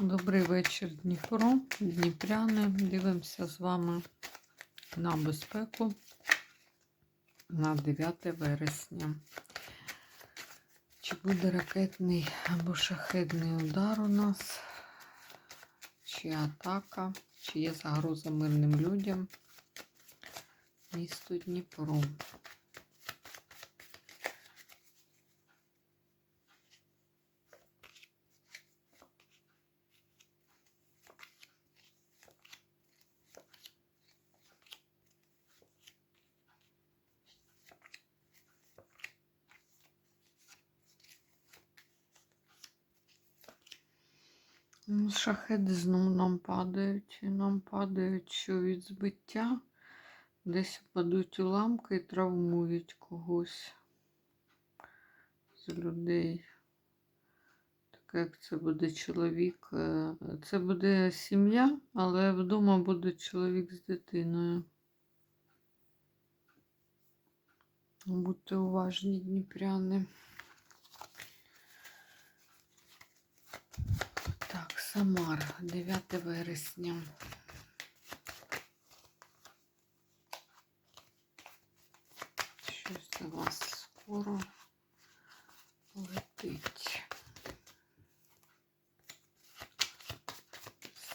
Добрий вечір, Дніпро, Дніпряни. Дивимося з вами на безпеку на 9 вересня. Чи буде ракетний або шахедний удар у нас, чи атака, чи є загроза мирним людям? Місто Дніпро. Шахеди знову нам падають. І нам падають, що від збиття десь впадуть уламки і травмують когось з людей. Так як це буде чоловік. е, Це буде сім'я, але вдома буде чоловік з дитиною. Будьте уважні, дніпряни. Так, Самар, 9 вересня. Щось до вас скоро летить.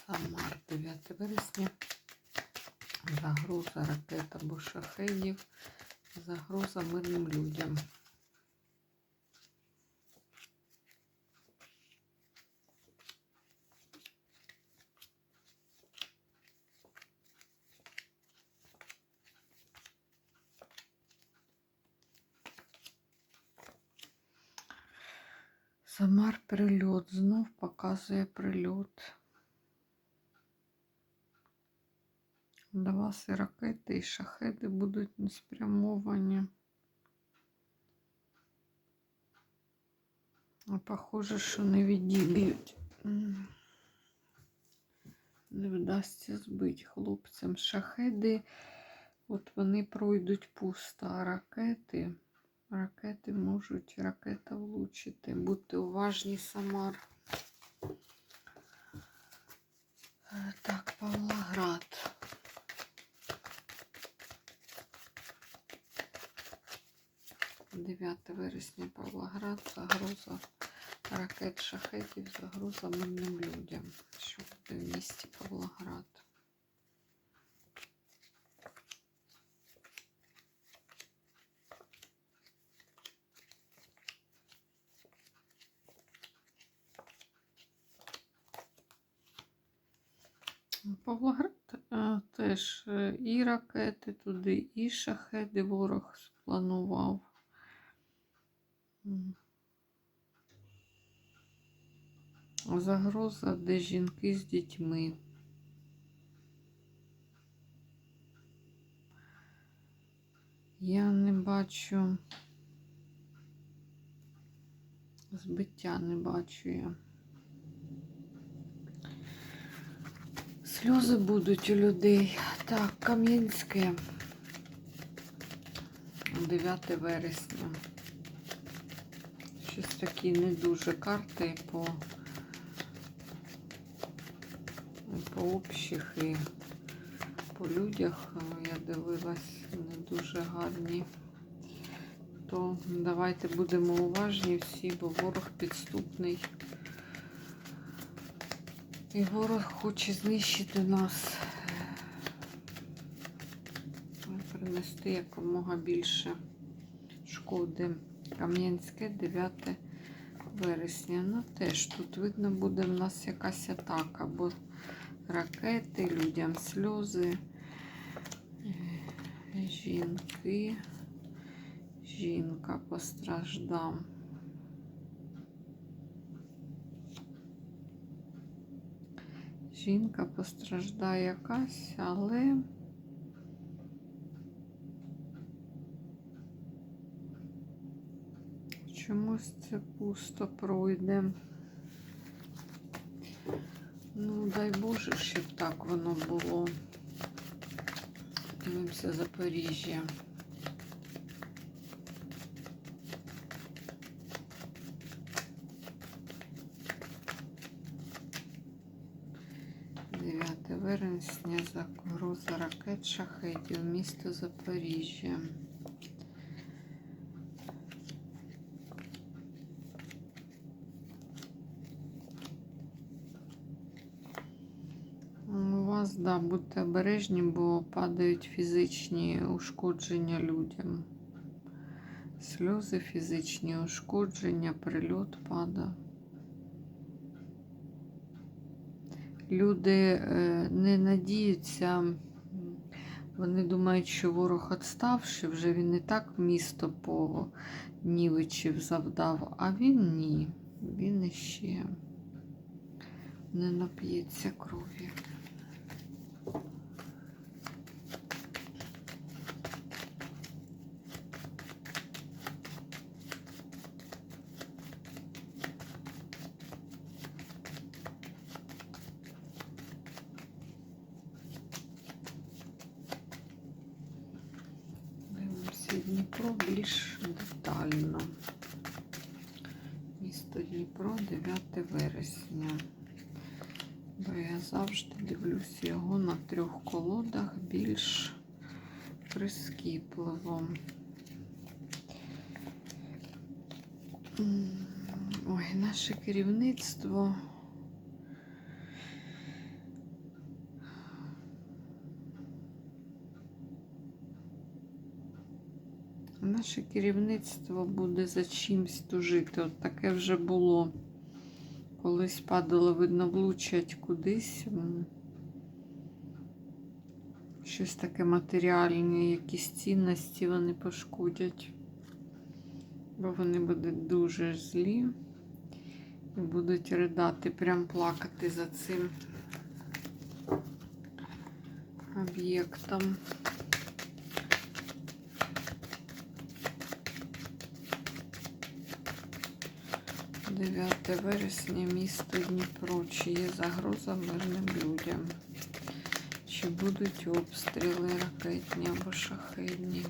Самар, 9 вересня. Загроза ракет або шахедів. Загроза мирним людям. Самар прильот. Знов показує прильот. До вас і ракети, і шахеди будуть не спрямовані. А похоже, що не відіб'ють. Не вдасться збити хлопцям. Шахеди, от вони пройдуть пусто, а ракети. Ракети можуть ракета влучити. Будьте уважні, Самар. Е, Так, Павлоград. Дев'яте вересня Павлоград, загроза ракет шахетів, загроза мирним людям. Що буде в місті Павлоград? Павлоград теж е, і ракети туди, і шахеди ворог спланував. Загроза, де жінки з дітьми. Я не бачу збиття, не бачу я. Сльози будуть у людей. Так, Кам'янське. 9 вересня. Щось такі не дуже карти по, по общих і по людях. Я дивилась не дуже гарні. То давайте будемо уважні всі, бо ворог підступний. І ворог хоче знищити нас, принести якомога більше шкоди. Кам'янське 9 вересня. Ну теж тут видно буде в нас якась атака, бо ракети, людям сльози, е, жінки, жінка постраждав. Жінка постраждає якась, але чомусь це пусто пройде. Ну, дай Боже, щоб так воно було. Дивимося Запоріжжя. вересня загроза ракет шахедів місто Запоріжжя. У вас, да, будьте обережні, бо падають фізичні ушкодження людям. Сльози, фізичні ушкодження, прильот пада. Люди е, не надіються, вони думають, що ворог відставши, вже він не так місто понівечив завдав, а він ні. Він іще не нап'ється крові. Дивимося Дніпро більш детально. Місто Дніпро 9 вересня. Бо я завжди дивлюся його на трьох колодах більш прискіпливо. Ой, наше керівництво. Наше керівництво буде за чимсь тужити. От таке вже було. Колись падало, видно, влучать кудись. Щось таке матеріальне, якісь цінності вони пошкодять. Бо вони будуть дуже злі і будуть ридати, прям плакати за цим об'єктом. – 9 вересня, місто Дніпро. Чи є загроза мирним людям? Чи будуть обстріли ракетні або шахедні?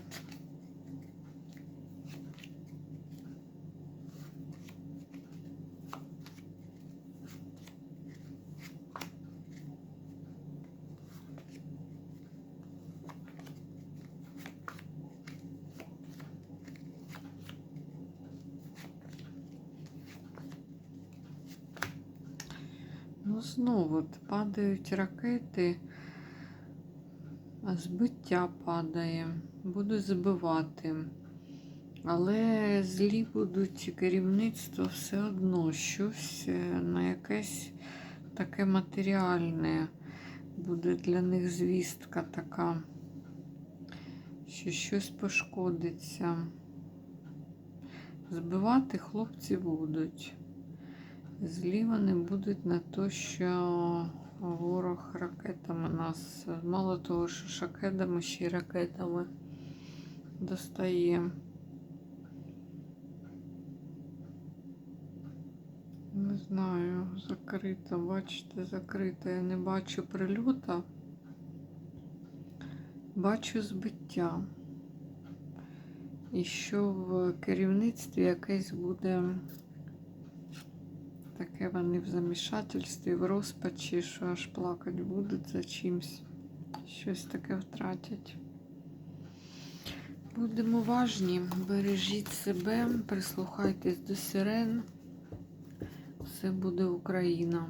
Знову падають ракети, збиття падає, будуть збивати. Але злі будуть керівництво все одно щось е, на якесь таке матеріальне. Буде для них звістка така, що щось пошкодиться. Збивати хлопці будуть. Злі вони будуть на те, що ворог ракетами нас, мало того, що шахедами, ще й ракетами достає. Не знаю, закрита, бачите, закрита. Я не бачу прильота, бачу збиття. І що в керівництві якесь буде таке вони в замішательстві, в розпачі, що аж плакати будуть за чимсь. Щось таке втратять. Будемо уважні, бережіть себе, прислухайтесь до сирен. Все буде Україна.